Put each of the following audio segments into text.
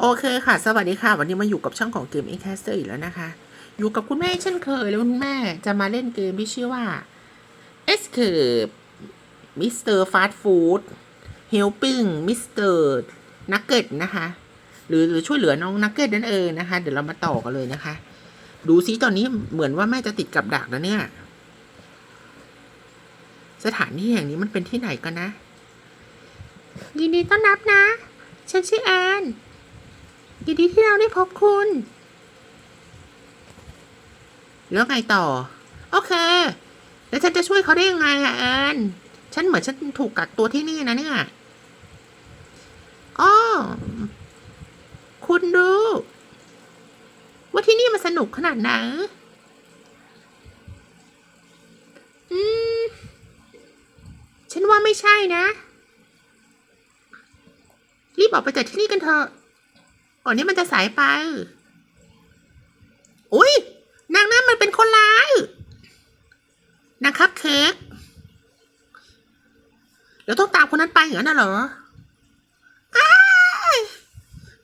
โอเคค่ะ สวัสดีค่ะ วันนี้มาอยู่กับช่องของเกม e c a s t e r อีกแล้วนะคะ อยู่กับคุณแม่เช่นเคย แล้วคุณแม่จะมาเล่นเกมที่ชื่อว่า Escape Mr. Fast Food Helping Mr. Nugget นะคะ หรือหรือช่วยเหลือน้องนักเก็ตนั่นเองนะคะ เดี๋ยวเรามาต่อกันเลยนะคะ ดูซิตอนนี้เหมือนว่าแม่จะติดกับดักแล้วเนี่ย สถานที่แห่งนี้มันเป็นที่ไหนกันนะ ยินดีต้อนรับนะ ฉันชื่อแอน ยินดีที่เราได้พบคุณแล้วไงต่อ โอเค แล้วฉันจะช่วยเขาได้ยังไงอะแอนฉันเหมือนฉันถูกกักตัวที่นี่นะเนี่ยอ๋อคุณดูว่าที่นี่มันสนุกขนาดไหนอืม ฉันว่าไม่ใช่นะ รีบออกไปจากที่นี่กันเถอะ ก่อนที่มันจะสายไป อุ้ยนางนั่นมันเป็นคนร้ายนางคับเค้กแล้วต้องตามคนนั้นไปอย่างนั้นน่ะเหรอ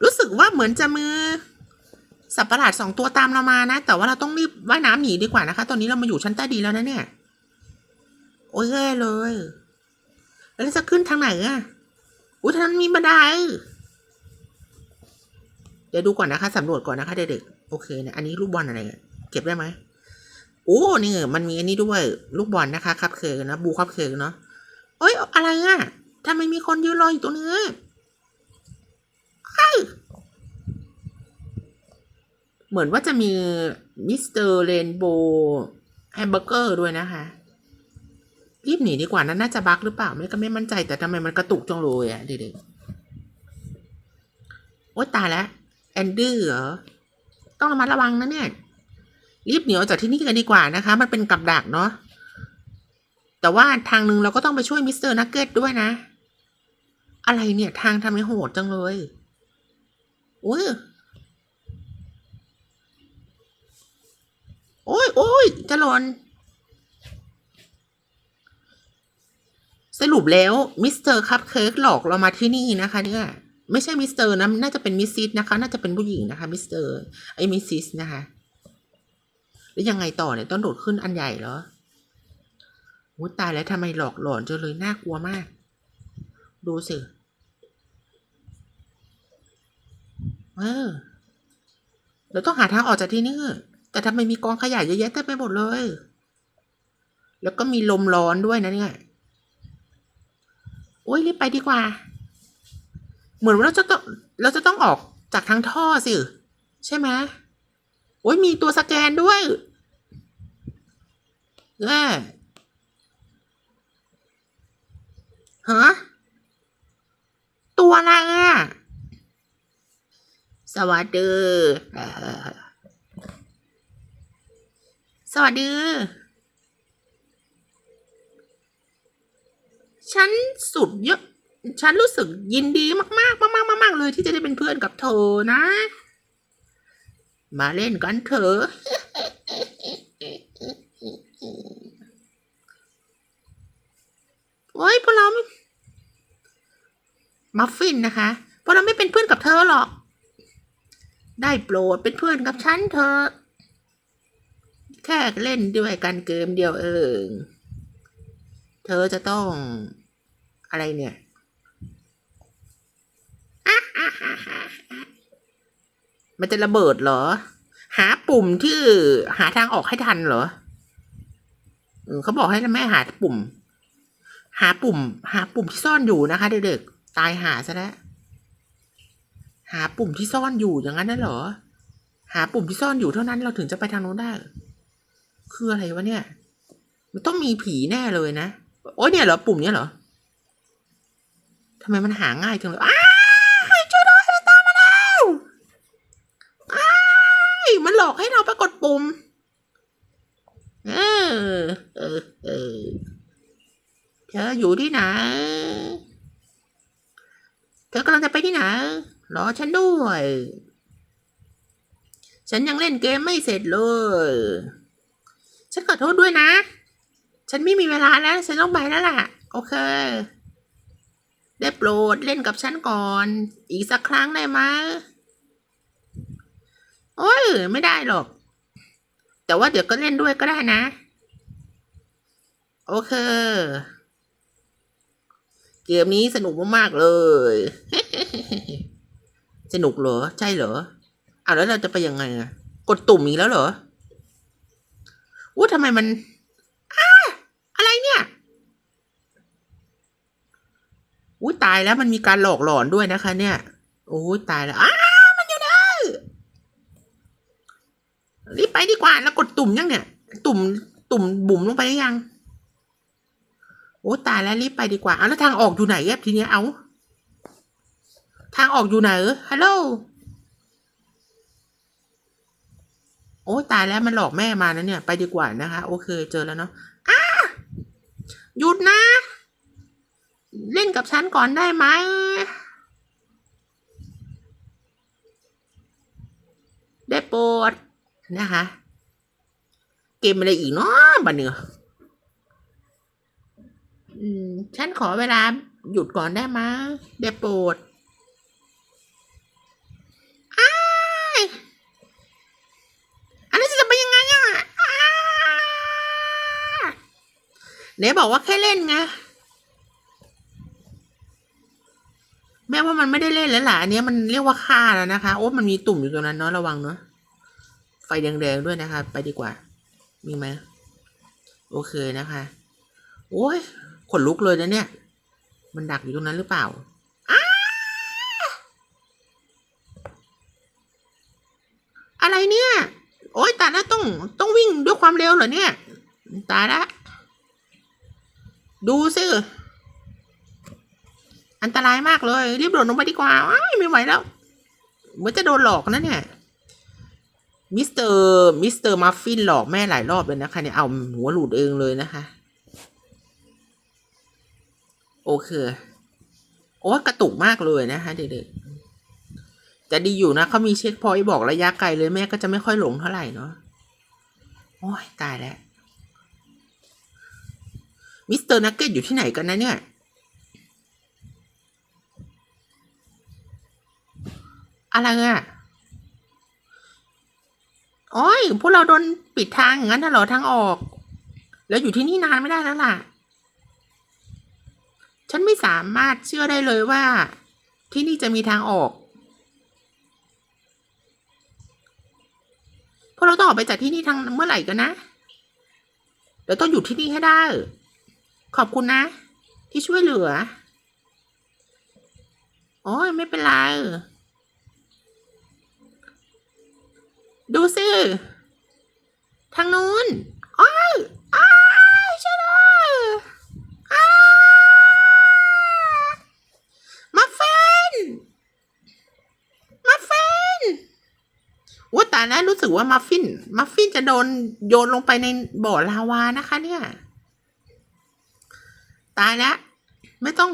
รู้สึกว่าเหมือนจะมือ สัตว์ประหลาดสองตัวตามเรามานะ แต่ว่าเราต้องรีบว่ายน้ำหนีดีกว่านะคะ ตอนนี้เรามาอยู่ชั้นใต้ดินแล้วนะเนี่ย โอ้ยแย่เลย แล้วจะขึ้นทางไหนอะอุ้ยทางนั้นมีบันได เดี๋ยวดูก่อนนะคะสำรวจก่อนนะคะเด็กๆโอเคนะอันนี้ลูกบอลอะไรเก็บได้ไหมโอ้นี่มันมีอันนี้ด้วยลูกบอลนะคะคับเคกนะบูคับเคกเนาะเอ้ยอะไรอะทำไมมีคนยืนรออยู่ตรงนี้เอ้ยเหมือนว่าจะมีมิสเตอร์เรนโบว์แฮมเบอร์เกอร์ด้วยนะคะ รีบหนีดีกว่านั้นน่าจะบักหรือเปล่า ไม่ก็ไม่มั่นใจแต่ทำไมมันกระตุกจังเลยอะเด็กๆโอ๊ยตายแล้ว อนดี้เหรอ ต้องระมัดระวังนะเนี่ย รีบหนีออกจากที่นี่กันดีกว่านะคะ มันเป็นกับดักเนาะ แต่ว่าทางหนึ่งเราก็ต้องไปช่วยมิสเตอร์นักเก็ตด้วยนะ อะไรเนี่ยทางทำให้โหดจังเลยอุ้ยโอ้ยโอ้ยจะหลนสรุปแล้วมิสเตอร์คัพเค้กหลอกเรามาที่นี่นะคะเนี่ย ไม่ใช่มิสเตอร์นะ น่าจะเป็นมิสซิสนะคะ น่าจะเป็นผู้หญิงนะคะ มิสเตอร์ไอ้มิสซิสนะคะ แล้วยังไงต่อเนี่ย ต้องโดดขึ้นอันใหญ่เหรอโอ้ตายแล้วทำไมหลอกหลอนจังเลยน่ากลัวมาก ดูสิ เออเราต้องหาทางออกจากที่นี่ แต่ทำไมมีกองขยะเยอะแยะเต็มไปหมดเลย แล้วก็มีลมร้อนด้วยนะเนี่ย โอ้ยรีบไปดีกว่า เหมือนว่าเราจะต้องเราจะต้องออกจากทางท่อสิใช่ไหมโอ้ยมีตัวสแกนด้วยเออฮะตัวอะไรอะสวัสดีสวัสดี ฉันสุดเยอะ ฉันรู้สึกยินดีมากๆมากๆมากๆเลยที่จะได้เป็นเพื่อนกับเธอนะ มาเล่นกันเถอะโอ้ยพวกเรามัฟฟินนะคะพวกเราไม่เป็นเพื่อนกับเธอหรอก ได้โปรดเป็นเพื่อนกับฉันเถอะแค่เล่นด้วยกันเกมเดียวเอง เธอจะต้องอะไรเนี่ย มันจะระเบิดเหรอ หาปุ่มที่หาทางออกให้ทันเหรอเขาบอกให้แม่หาปุ่ม หาปุ่ม หาปุ่มที่ซ่อนอยู่นะคะเด็กๆตายหาซะแล้วหาปุ่มที่ซ่อนอยู่อย่างนั้นน่ะเหรอ หาปุ่มที่ซ่อนอยู่เท่านั้นเราถึงจะไปทางโน้นได้ คืออะไรวะเนี่ย มันต้องมีผีแน่เลยนะ โอ้ยเนี่ยเหรอปุ่มเนี้ยเหรอทำไมมันหาง่ายจังเลยอ้ายช่วยด้วยมันตามมาแล้วอ้ายมัน หลอกให้เราไปกดปุ่มเออเออเออเธออยู่ที่ไหน เธอกำลังจะไปที่ไหน รอฉันด้วย ฉันยังเล่นเกมไม่เสร็จเลย ฉันขอโทษด้วยนะ ฉันไม่มีเวลาแล้ว ฉันต้องไปแล้วล่ะ โอเค ได้โปรดเล่นกับฉันก่อน อีกสักครั้งได้ไหม โอ้ย ไม่ได้หรอก แต่ว่าเดี๋ยวก็เล่นด้วยก็ได้นะ โอเค เกมนี้สนุกมากๆเลย สนุกเหรอ ใช่เหรออ้าวแล้วเราจะไปยังไงอะกดตุ่มอีกแล้วเหรออู้ทำไมมันอาอะไรเนี่ยอู้ตายแล้วมันมีการหลอกหลอนด้วยนะคะ เนี่ยโอ้ยตายแล้วอ้ามันอยู่ได้ รีบไปดีกว่าแล้วกดตุ่มยังเนี่ย ตุ่มตุ่มบุ๋มลงไปได้ยัง โอ้ตายแล้วรีบไปดีกว่าเอาแล้วทางออกอยู่ไหนอะทีเนี้ยเอา ทางออกอยู่ไหนฮัลโหลโอ้ตายแล้วมันหลอกแม่มานะเนี่ย ไปดีกว่านะคะ โอเคเจอแล้วเนาะอ้าหยุดนะ เล่นกับฉันก่อนได้ไหมได้โปรด นะคะ เกมอะไรอีกเนาะบันเนืออืมฉันขอเวลาหยุดก่อนได้ไหมได้โปรดอันนี้จะไปยังไงอะอ้าไหนบอกว่าแค่เล่นไงแม่ว่ามันไม่ได้เล่นแล้วล่ะอันนี้มันเรียกว่าฆ่าแล้วนะคะ โอ้มันมีตุ่มอยู่ตรงนั้นเนาะระวังเนาะ ฟแดงๆด้วยนะคะ ไปดีกว่า มีไหมโอเคนะคะ โอ้ยขนลุกเลยนะเนี่ย มันดักอยู่ตรงนั้นหรือเปล่าอะไรเนี่ย โอ้ยตาแล้วต้องต้องวิ่งด้วยความเร็วเหรอเนี่ย ตาละดูสิอันตรายมากเลย รีบโดดลงไปดีกว่าไม่ไหวแล้วเหมือนจะโดนหลอกนะเนี่ย มิสเตอร์มิสเตอร์มัฟฟินหลอกแม่หลายรอบเลยนะคะเนี่ยเอาหัวหลุดเองเลยนะคะ โอเค โอ้กระตุกมากเลยนะคะเด็กๆแต่ดีอยู่นะเขามีเช็คพอยต์บอกระยะไกลเลยแม่ก็จะไม่ค่อยหลงเท่าไหร่เนาะโอ้ยตายแล้วมิสเตอร์นักเก็ตอยู่ที่ไหนกันนะเนี่ยอะไรอะ โอ้ยพวกเราโดนปิดทางอย่างนั้นเหรอทางออก แล้วอยู่ที่นี่นานไม่ได้แล้วล่ะ ฉันไม่สามารถเชื่อได้เลยว่า ที่นี่จะมีทางออกพวกเราต้องออกไปจากที่นี่ทางเมื่อไหร่กันนะเดี๋ยวต้องอยู่ที่นี่ให้ได้ ขอบคุณนะ ที่ช่วยเหลือ โอ้ยไม่เป็นไร ดูสิ ทางนู้นอ้ายอ้ายช่วยด้วยอ้ามาเฟนมาเฟนว่าแต่แล้วรู้สึกว่ามัฟฟินมัฟฟินจะโดนโยนลงไปในบ่อลาวานะคะ เนี่ย ตายแล้วไม่ต้อง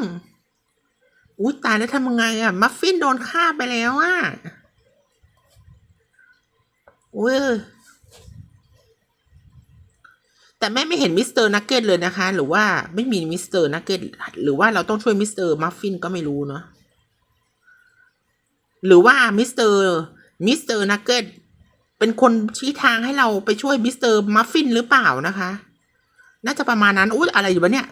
อุ้ยตายแล้วทำยังไงอะมัฟฟินโดนฆ่าไปแล้วอะ อุ้ยแต่แม่ไม่เห็นมิสเตอร์นักเก็ตเลยนะคะ หรือว่าไม่มีมิสเตอร์นักเก็ตหรือว่าเราต้องช่วยมิสเตอร์มัฟฟินก็ไม่รู้เนาะหรือว่ามิสเตอร์มิสเตอร์นักเก็ตเป็นคนชี้ทางให้เราไปช่วยมิสเตอร์มัฟฟินหรือเปล่านะคะ น่าจะประมาณนั้นอุ้ยอะไรอยู่วะเนี่ย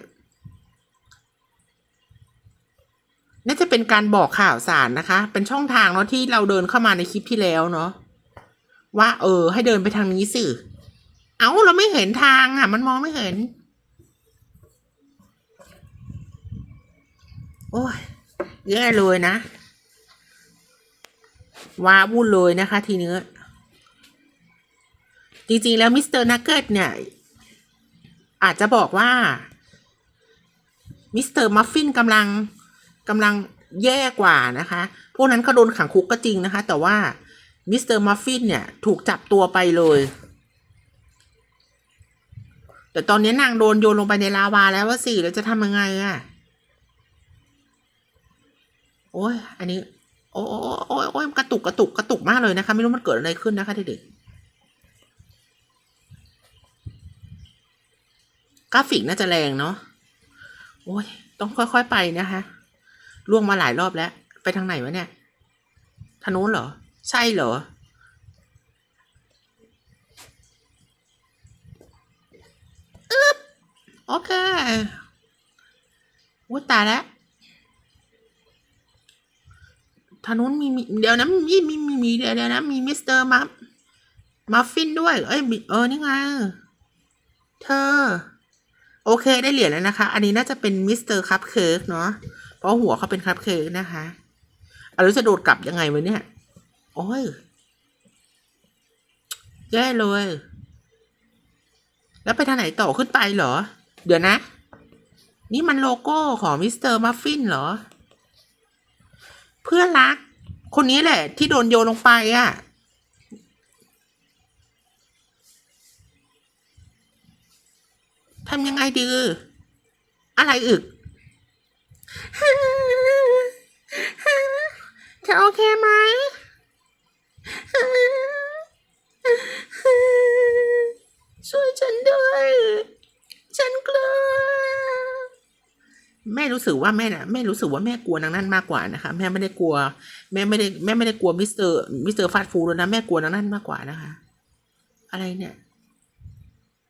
น่าจะเป็นการบอกข่าวสารนะคะ เป็นช่องทางเนาะที่เราเดินเข้ามาในคลิปที่แล้วเนาะ ว่า เออ ให้เดินไปทางนี้สิเอาเราไม่เห็นทางอะ มันมองไม่เห็น โอ้ยแย่เลยนะว้าวุ่นเลยนะคะ ทีนี้จริงๆแล้วมิสเตอร์นักเกิลเนี่ย อาจจะบอกว่ามิสเตอร์มัฟฟินกำลังกำลังแย่กว่านะคะ พวกนั้นเขาโดนขังคุกก็จริงนะคะ แต่ว่า มิสเตอร์มัฟฟินเนี่ยถูกจับตัวไปเลย แต่ตอนนี้นางโดนโยนลงไปในลาวาแล้วว่าสิแล้วจะทำยังไงอะ่ะ โอ้ยอันนี้ โอ้โอ้โอ้โอ้ยโอ้ยกระตุกกระตุกกระตุกมากเลยนะคะ ไม่รู้มันเกิดอะไรขึ้นนะคะเด็กๆกราฟิกน่าจะแรงเนาะโอ้ยต้องค่อยๆไปนะคะล่วงมาหลายรอบแล้ว ไปทางไหนวะเนี่ยทางนู้นเหรอ ใช่เหรอ อึ๊บ โอเควุ้ตายแล้วถนนมีมีเดี๋ยวนะมีมีมีมีเดี๋ยวเดี๋ยวนะ มีมิสเตอร์มัฟมัฟฟินด้วย เอ้ยเออ นี่ไง เธอ โอเคได้เหรียญแล้วนะคะ อันนี้น่าจะเป็นมิสเตอร์คัพเคิร์กเนาะเพราะหัวเขาเป็นคัพเคิร์กนะคะอาแล้จะโดดกลับยังไงวะเนี่ย โอ้ยแย่เลย แล้วไปทางไหนต่อขึ้นไปเหรอ เดี๋ยวนะ นี่มันโลโก้ของมิสเตอร์มัฟฟินเหรอ เพื่อนรัก คนนี้แหละ ที่โดนโยนลงไปอะ่ะ ทำยังไงดี อะไรอึกเธอโอเคไหม ช่วยฉันด้วย ฉันกลัว แม่รู้สึกว่าแม่น่ะแม่รู้สึกว่าแม่กลัวนางนั่นมากกว่านะคะ แม่ไม่ได้กลัว แม่ไม่ได้แม่ไม่ได้กลัวมิสเตอร์มิสเตอร์ฟาสต์ฟู้ดแล้วนะแม่กลัวนางนั่นมากกว่านะคะ อะไรเนี่ย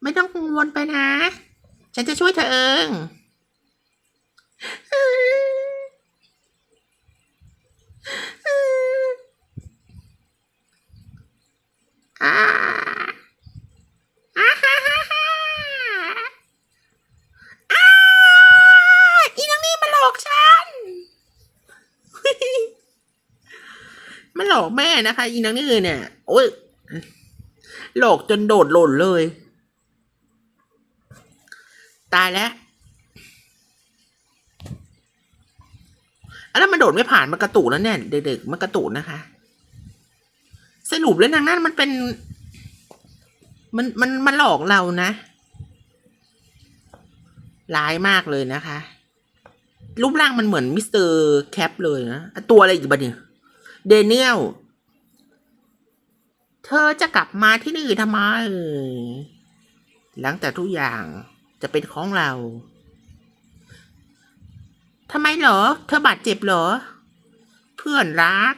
ไม่ต้องกังวลไปนะ ฉันจะช่วยเธอเอง อ่าอ่าฮ่าฮ่าฮ่าอ่าอีนางนี่มันหลอกฉัน มันหลอกแม่นะคะอีนางนี่เนี่ย โอ้ยหลอกจนโดดหล่นเลย ตายแล้วแล้วมันโดดไม่ผ่านมันกระตุกแล้วเนี่ยเด็กๆมันกระตุกนะคะ สรุปแล้วนางนั่นมันเป็น มันมันมันหลอกเรานะร้ายมากเลยนะคะ รูปร่างมันเหมือนมิสเตอร์แคปเลยนะ ตัวอะไรอีกบ้าเนี่ยเดเนียลเธอจะกลับมาที่นี่ทำไม หลังจากทุกอย่างจะเป็นของเราทำไมเหรอ เธอบาดเจ็บเหรอ เพื่อนรัก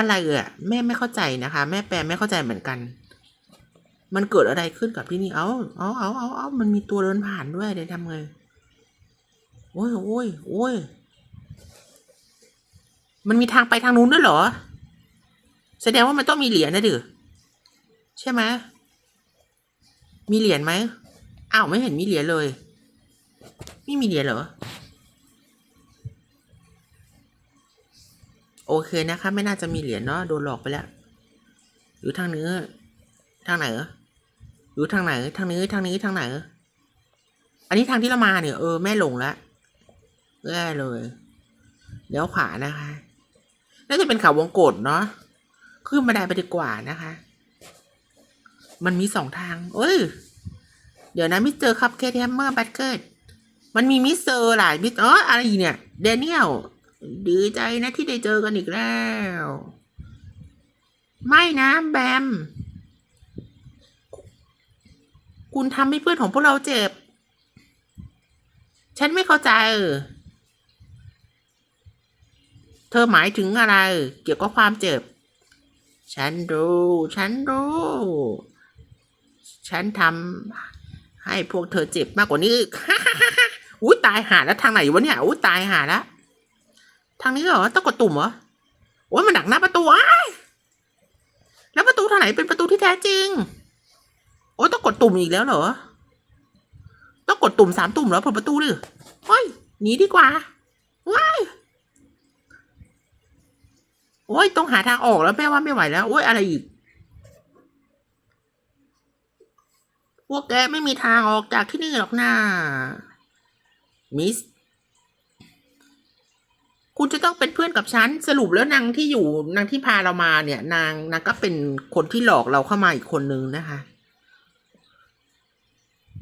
อะไรเอะแม่ไม่เข้าใจนะคะ แม่แปลไม่เข้าใจเหมือนกัน มันเกิดอะไรขึ้นกับที่นี่เอาเอาเอาเอาเอามันมีตัวเดินผ่านด้วยเดี๋ยวทำไงโอ้ยโอ้ยโอ้ยมันมีทางไปทางนู้นด้วยเหรอ แสดงว่ามันต้องมีเหรียญนะดือใช่ไหมมีเหรียญไหมอ้าวไม่เห็นมีเหรียญเลย ไม่มีเหรียญเหรอ โอเคนะคะ ไม่น่าจะมีเหรียญเนาะโดนหลอกไปแล้วหรือทางเนื้อทางไหนเหรอหรือทางไหน ทางนี้ทางนี้ทางไหน อันนี้ทางที่เรามาเนี่ยเออแม่หลงล้วแย่เลยเลี้ยวขวานะคะ น่าจะเป็นเขาวงกดเนาะขึ้นมาได้ไปดีกว่านะคะ มันมีสองทาง เอ้ย เดี๋ยวนะมิสเตอร์คัพเคทแฮมเมอร์บัตเกิดมันมีมิสเตอร์หลายมิสเอออะไรเนี่ยเดเนียล ดีใจนะที่ได้เจอกันอีกแล้ว ไม่นะแบม คุณทำให้เพื่อนของพวกเราเจ็บ ฉันไม่เข้าใจ เธอหมายถึงอะไร เกี่ยวกับความเจ็บ ฉันรู้ ฉันรู้ ฉันทำให้พวกเธอเจ็บมากกว่านี้อีกอุ้ยตายหาแล้วทางไหนวะเนี่ยอุ้ยตายหาแล้ว ทางนี้เหรอต้องกดตุ่มเหรอโอ้ยมันดักหน้าประตูอ้ายแล้วประตูทางไหนเป็นประตูที่แท้จริง โอ้ยต้องกดตุ่มอีกแล้วเหรอ ต้องกดตุ่มสามตุ่มเหรอเปิดประตูดิเฮ้ยหนีดีกว่าว้ายโอ้ยต้องหาทางออกแล้วแม่ว่าไม่ไหวแล้วโอ้ยอะไรอีกพวกแกไม่มีทางออกจากที่นี่หรอกนะมิส คุณจะต้องเป็นเพื่อนกับฉันสรุปแล้วนางที่อยู่นางที่พาเรามาเนี่ย นางนางก็เป็นคนที่หลอกเราเข้ามาอีกคนนึงนะคะ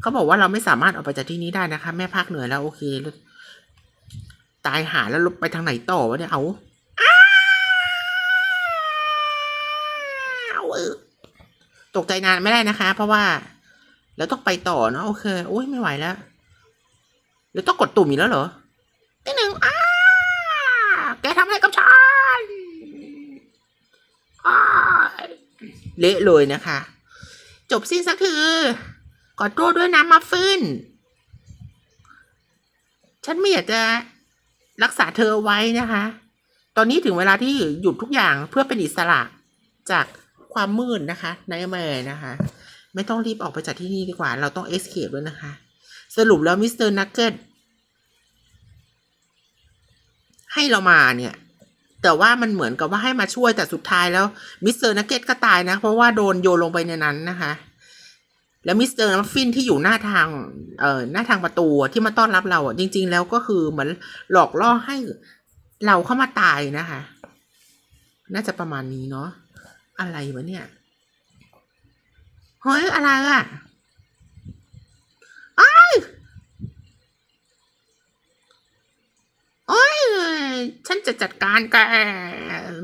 เขาบอกว่าเราไม่สามารถออกไปจากที่นี้ได้นะคะ แม่พักเหนื่อยแล้วโอเคตายหาแล้วไปทางไหนต่อวะเนี่ยเอาตกใจนานไม่ได้นะคะ เพราะว่าแล้วต้องไปต่อเนาะโอเคโอ้ยไม่ไหวแล้วแล้วต้องกดตุ่มอีกแล้วเหรอนิดหนึ่งอ้า แกทำอะไรกับฉันเละเลยนะคะ จบสิ้นสักทีขอโทษด้วยนะมัฟฟินฉันไม่อยากจะรักษาเธอไว้นะคะ ตอนนี้ถึงเวลาที่หยุดทุกอย่างเพื่อเป็นอิสระจากความมืดนะคะในแม่นะคะ ไม่ต้องรีบออกไปจากที่นี่ดีกว่า เราต้องเอ็กซ์เคปด้วยนะคะ สรุปแล้วมิสเตอร์นักเก็ต ให้เรามาเนี่ย แต่ว่ามันเหมือนกับว่าให้มาช่วยแต่สุดท้ายแล้วมิสเตอร์นักเก็ตก็ตายนะ เพราะว่าโดนโยนลงไปในนั้นนะคะ แล้วมิสเตอร์มัฟฟินที่อยู่หน้าทางเอ่อหน้าทางประตูที่มาต้อนรับเราอะจริง ๆ แล้วก็คือเหมือนหลอกล่อให้เราเข้ามาตายนะคะ น่าจะประมาณนี้เนาะอะไรวะเนี่ยเฮ้ยอะไรอะอ้ายโอ้ย ฉัน จะจัดการแก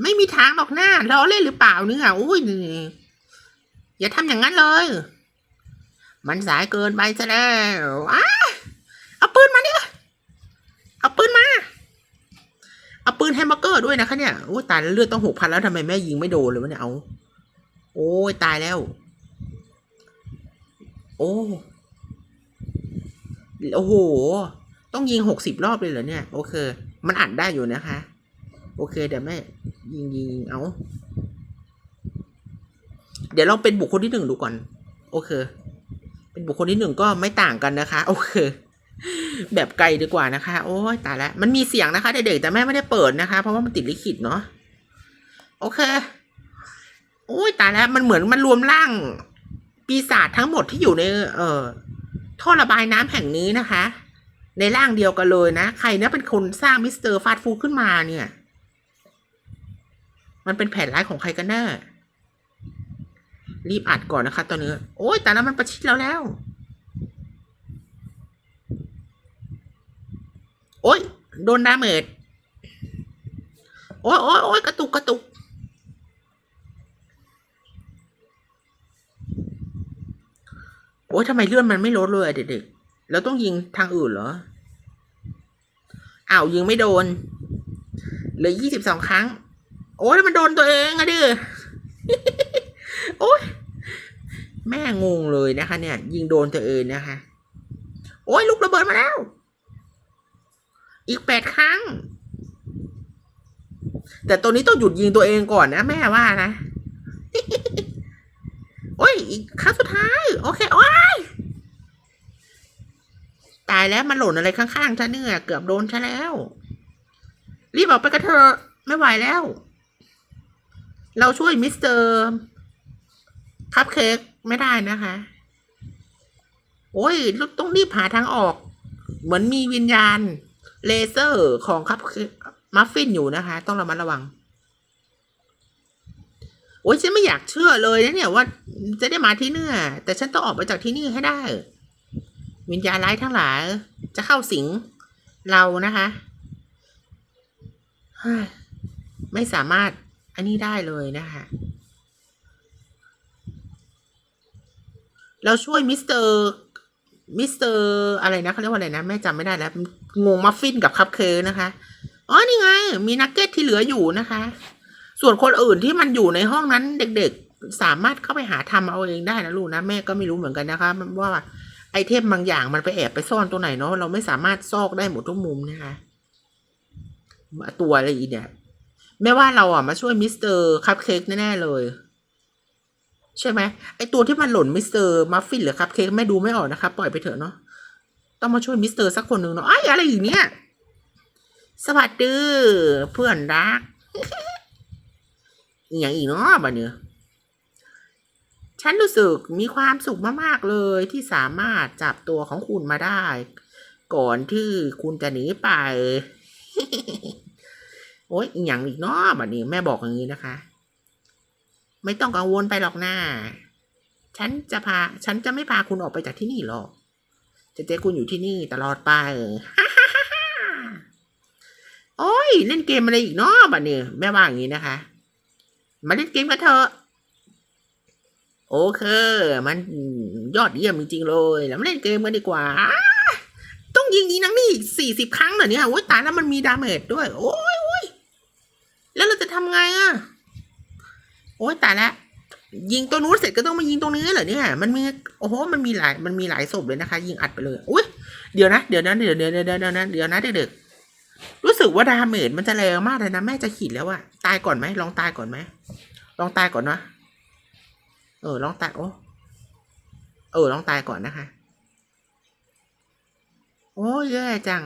ไม่มีทางหรอกหน้าล้อเล่นหรือเปล่าเนี่ยอุ้ยอย่าทำอย่างนั้นเลย มันสายเกินไปซะแล้วอ้าเอาปืนมาเนี่ยเอาปืนมา เอาปืนแฮมเบอร์เกอร์ด้วยนะคะเนี่ยโอ้ยตายแล้วเลือดต้องหกพันแล้วทำไมแม่ยิงไม่โดนเลยวะเนี่ยเอา โอ้ยตายแล้ว โอ้โอ้โห ต้องยิงหกสิบรอบเลยเหรอเนี่ย โอเค มันอัดได้อยู่นะคะ โอเคเดี๋ยวแม่ ยิงยิงเอา เดี๋ยวเราเป็นบุคคลที่หนึ่งดูก่อน โอเค เป็นบุคคลที่หนึ่งก็ไม่ต่างกันนะคะ โอเค แบบไกลดีกว่านะคะ โอ้ยตายแล้วมันมีเสียงนะคะเด็กๆแต่แม่ไม่ได้เปิดนะคะ เพราะว่ามันติดลิขิตเนาะโอเคโอ้ยตายแล้วมันเหมือนมันรวมร่าง ปีศาจทั้งหมดที่อยู่ใน เอ่อท่อระบายน้ำแห่งนี้นะคะ ในร่างเดียวกันเลยนะ ใครเนี่ยเป็นคนสร้างมิสเตอร์ฟาสต์ฟูดขึ้นมาเนี่ย มันเป็นแผนร้ายของใครกันแน่รีบอัดก่อนนะคะ ตอนนี้ โอ้ยแต่แล้วมันประชิดแล้วแล้ว โอ้ยโดนดาเมจโอ้ยโอ้ยโอ้ยกระตุกกระตุก โอ้ยทำไมเลื่อนมันไม่ลดเลยเด็กๆแล้วต้องยิงทางอื่นเหรออ้าวยิงไม่โดนเหลือยี่สิบสองครั้ง โอ้ยแล้วมันโดนตัวเองอะดิโอ้ยแม่งงเลยนะคะ เนี่ย ยิงโดนตัวเองนะคะ โอ้ยลูกระเบิดมาแล้ว อีกแปดครั้ง แต่ตัวนี้ต้องหยุดยิงตัวเองก่อนนะแม่ว่านะ โอ้ยอีกครั้งสุดท้าย โอเค โอ้ยตายแล้วมันหล่นอะไรข้างๆฉันเนี่ยเกือบโดนฉันแล้ว รีบออกไปกันเถอะไม่ไหวแล้ว เราช่วยมิสเตอร์คัพเค้กไม่ได้นะคะ โอ้ยต้องรีบหาทางออก เหมือนมีวิญญาณ เลเซอร์ของคัพเค้กมัฟฟินอยู่นะคะ ต้องระมัดระวัง โอ้ยฉันไม่อยากเชื่อเลยนะเนี่ยว่าจะได้มาที่เนี่แต่ฉันต้องออกไปจากที่นี่ให้ได้ วิญญาณร้ายทั้งหลาย จะเข้าสิงเรานะคะ ไม่สามารถ อันนี้ได้เลยนะคะ เราช่วยมิสเตอร์มิสเตอร์อะไรนะเขาเรียกว่าอะไรนะแม่จำไม่ได้แล้ว งงมัฟฟินกับคัพเค้กนะคะ อ๋อ นี่ไง มีนักเก็ตที่เหลืออยู่นะคะ ส่วนคนอื่นที่มันอยู่ในห้องนั้นเด็กๆ สามารถเข้าไปหาทำเอาเองได้นะลูกนะ แม่ก็ไม่รู้เหมือนกันนะคะว่าไอเทมบางอย่างมันไปแอบไปซ่อนตัวไหนเนาะเราไม่สามารถซอกได้หมดทุกมุมนะคะ ตัวอะไรอีเนี่ย แม่ว่าเราอะมาช่วยมิสเตอร์คัพเค้กแน่ ๆ เลย ใช่ไหมไอตัวที่มันหล่นมิสเตอร์มัฟฟินหรือคัพเค้กแม่ดูไม่ออกนะคะปล่อยไปเถอะเนาะต้องมาช่วยมิสเตอร์สักคนหนึ่งเนาะไอ้อะไรอย่างเนี้ยสวัสดีเพื่อนรักอย่างอีกเนาะบัดเนี่ยฉันรู้สึกมีความสุขมาก ๆ เลยที่สามารถจับตัวของคุณมาได้ ก่อนที่คุณจะหนีไป อ้ยอหย่างอีกเนาะบัดนี้แม่บอกอย่างนี้นะคะ ไม่ต้องกังวลไปหรอกนะฉันจะพา ฉันจะไม่พาคุณออกไปจากที่นี่หรอก จะเจอคุณอยู่ที่นี่ตลอดไปโอ้ยเล่นเกมอะไรอีกเนาะบัดนี้แม่ว่าอย่างนี้นะคะ มาเล่นเกมกันเถอะโอเค มันยอดเยี่ยมจริงๆเลยแล้วมาเล่นเกมกันดีกว่า ต้องยิงอีนังนี่อีกสี่สิบครั้งเหรอเนี่ยโอ้ยตายแล้วมันมีดาเมจด้วย โอ้ย โอ้ยแตายล้วยิงตัวนู้นเสร็จก็ต้องมายิงตรงนี้เหรอเนี่ย มันมีโอ้โหมันมีหลายมันมีหลายศพเลยนะคะ ยิงอัดไปเลยอุ้ยเดี๋ยวนะเดี๋ยวนะเดี๋ยวเดี๋ยวเดี๋ยวเดี๋ยวเดี๋ยวนะเดี๋ยวนะเด็กๆรู้สึกว่าดาเมจมันจะแรงมากเลยนะแม่จะขีดแล้วอะตายก่อนไหมลองตายก่อนไหมลองตายก่อนนะเออลองตายโอ้เออลองตายก่อนนะคะ โอ้ยแย่จัง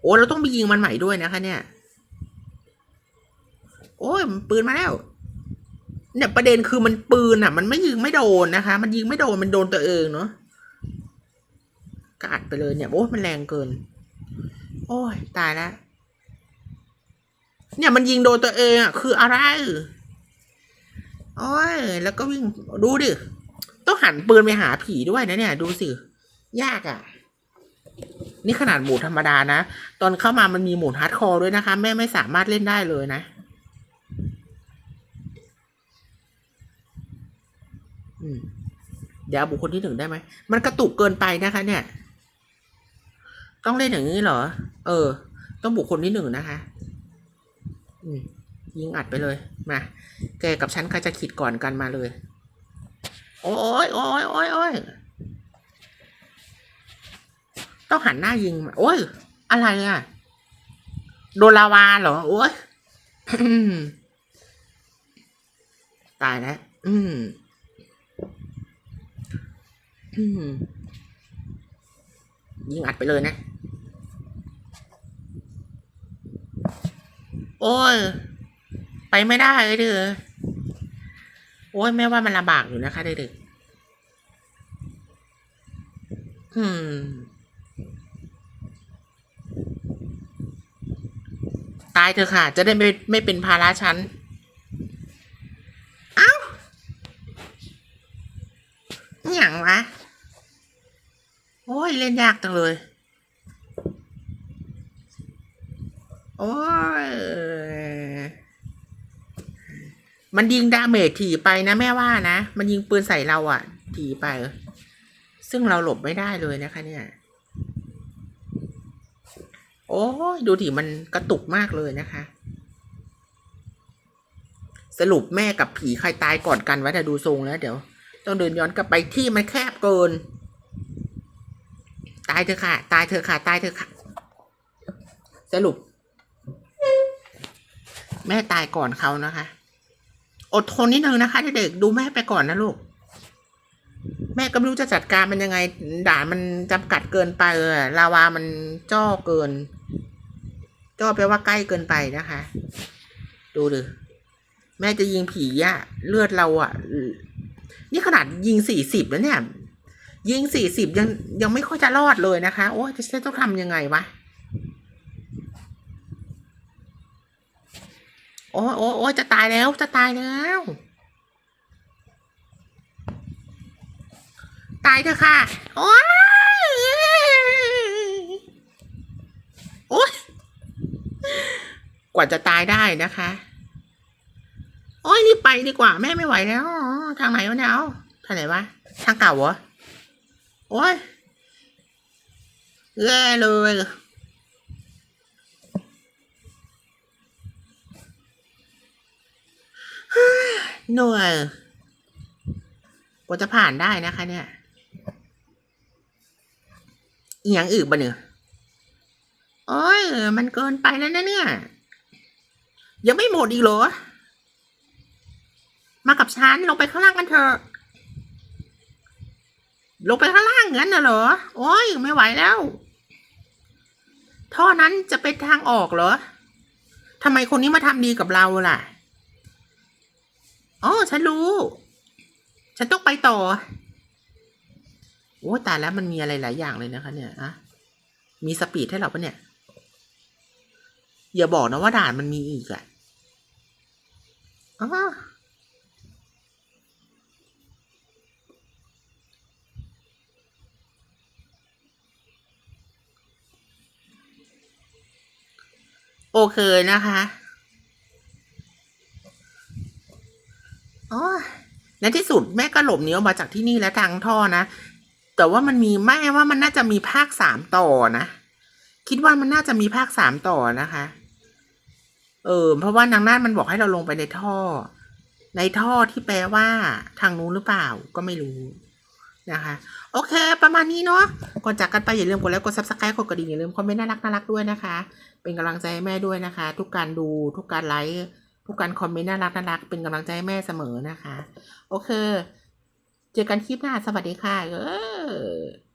โอ้เราต้องไปยิงมันใหม่ด้วยนะคะเนี่ย โอ้ยมันปืนมาแล้ว เนี่ยประเด็นคือมันปืนอะ มันไม่ยิงไม่โดนนะคะ มันยิงไม่โดนมันโดนตัวเองเนาะกอัดไปเลยเนี่ยโอ้ยมันแรงเกิน โอ้ยตายแล้วเนี่ยมันยิงโดนตัวเองอะคืออะไรโอ้ยแล้วก็วิ่งดูดิต้องหันปืนไปหาผีด้วยนะเนี่ย ดูสิยากอะ นี่ขนาดหมดธรรมดานะ ตอนเข้ามามันมีหมดฮาร์ดคอร์ด้วยนะคะ แม่ไม่สามารถเล่นได้เลยนะ อืม เดี๋ยวบุคคลที่หนึ่งได้ไหม มันกระตุกเกินไปนะคะ เนี่ย ต้องเล่นอย่างนี้เหรอ เออ ต้องบุคคลที่หนึ่งนะคะ อืมยิงอัดไปเลย มา แกกับฉันใครจะขีดก่อนกันมาเลย โอ้ยโอ้ยโอ้ยโอ้ยต้องหันหน้ายิง โอ้ย อะไรอะ โดนลาวาเหรอ โอ้ยตายแล้วอืม ยิงอัดไปเลยนะ โอ้ย ไปไม่ได้เลยเด้อโอ้ยแม่ว่ามันลำบากอยู่นะคะเด็กๆอืม ตายเถอะค่ะ จะได้ไม่ไม่เป็นภาระฉันเอ้าอย่างวะ โอ้ย เล่นยากจังเลย โอ้ย มันยิงดาเมจถี่ไปนะแม่ว่านะ มันยิงปืนใส่เราอะ่ะ ถี่ไป ซึ่งเราหลบไม่ได้เลยนะคะเนี่ย โอ้ย ดูดิมันกระตุกมากเลยนะคะ สรุปแม่กับผีใครตายก่อนกันวะแต่ดูทรงแล้วเดี๋ยว ต้องเดินย้อนกลับไปที่มันแคบเกิน ตายเถอค่ะ ตายเถอค่ะ ตายเถอค่ะ สรุป แม่ตายก่อนเขานะคะ อดทนนิดนึงนะคะเด็กๆดูแม่ไปก่อนนะลูก แม่ก็ไม่รู้จะจัดการมันยังไง ด่านมันจำกัดเกินไปเออลาวามันจ้อเกิน จ้อแปลว่าใกล้เกินไปนะคะ ดูดิแม่จะยิงผีอะเลือดเราอะนี่ขนาดยิงสี่สิบแล้วเนี่ย ยิงสี่สิบยังยังไม่ค่อยจะรอดเลยนะคะ โอ้ยจะต้องทำยังไงวะโอ้โอ้โอ้จะตายแล้วจะตายแล้ว ตายเถอะค่ะ โอ้ยโอ้ยกว่าจะตายได้นะคะ โอ้ยรีบไปดีกว่าแม่ไม่ไหวแล้ว ทางไหนวะเนี่ยเอาทางไหนวะ ทางเก่าเหรอ โอ้ยแย่เลยหนื่อยกว่าจะผ่านได้นะคะ เนี่ยอีกอย่างอื่นปะเนี่ยโอ้ยมันเกินไปแล้วนะเนี่ย ยังไม่หมดอีกเหรอ มากับฉันลงไปข้างล่างกันเถอะ ลงไปข้างล่างงั้นน่ะเหรอ โอ้ยไม่ไหวแล้ว ท่อนั้นจะเป็นทางออกเหรอทำไมคนนี้มาทำดีกับเราล่ะ อ๋อ ฉันรู้ ฉันต้องไปต่อ โอ้แตายแล้วมันมีอะไรหลายอย่างเลยนะคะเนี่ยอะมีสปีดให้เราปะเนี่ย อย่าบอกนะว่าด่านมันมีอีกอะอ๋อ โอเคนะคะอ๋อในที่สุดแม่ก็หลบหนีออกมาจากที่นี่แล้วทางท่อนะ แต่ว่ามันมีแม่ว่ามันน่าจะมีภาคสามต่อนะ คิดว่ามันน่าจะมีภาคสามต่อนะคะ เออ เพราะว่านางนาฏมันบอกให้เราลงไปในท่อ ในท่อที่แปลว่า ทางนู้นหรือเปล่าก็ไม่รู้นะคะ โอเค ประมาณนี้เนาะ ก่อนจากกันไปอย่าลืมกดไลค์กดซับสไครต์กดกระดิ่งอย่าลืมคอมเมนต์น่ารักน่ารักด้วยนะคะ เป็นกำลังใจให้แม่ด้วยนะคะ ทุกการดูทุกการไลค์ทุกการคอมเมนต์น่ารักน่ารักเป็นกำลังใจให้แม่เสมอนะคะ โอเค เจอกันคลิปหน้าสวัสดีค่ะ เออ